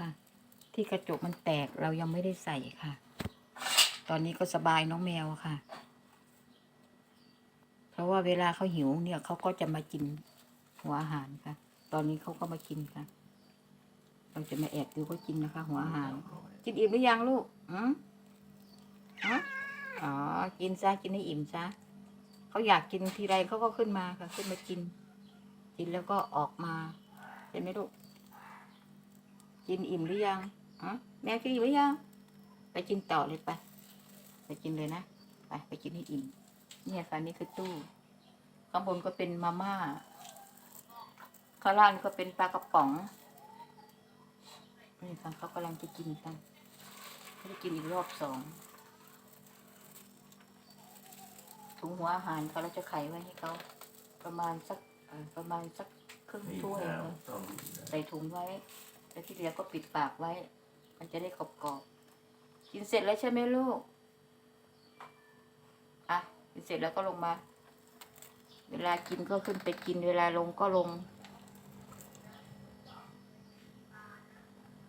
ค่ะ ที่กระจกมันแตกเรายังไม่ได้ใส่ค่ะ ตอนนี้ก็สบายน้องแมวค่ะ เพราะว่าเวลาเขาหิวเนี่ยเขาก็จะมากินหัวอาหารค่ะ ตอนนี้เขาก็มากินค่ะ เราจะมาแอบดูเขากินนะคะ หัวอาหาร กินอิ่มหรือยังลูกอืมฮะอ๋อ กินซะ กินให้อิ่มซะเขาอยากกินทีไรเขาก็ขึ้นมาค่ะ ขึ้นมากิน กินแล้วก็ออกมา เห็นไหมลูก กินอิ่มหรือยังอ๋อแม่กินอิ่มหรือยัง ไปกินต่อเลยไป ไปกินเลยนะ ไปไปกินให้อิ่ม เนี่ยค่ะนี่คือตู้ ข้างบนก็เป็นมาม่า ข้างล่างก็เป็นปลากระป๋อง นี่ค่ะเขากำลังจะกินกันเขาจะกินอีกรอบสองถุงหัวอาหารเขาเราจะไขไว้ให้เขาประมาณสักเอ่อประมาณสักครึ่งถ้วยเลยใส่ถุงไว้ แล้วที่เหลือก็ปิดปากไว้ มันจะได้กรอบๆกินเสร็จแล้วใช่ไหมลูก อะ กินเสร็จแล้วก็ลงมา เวลากินก็ขึ้นไปกิน เวลาลงก็ลง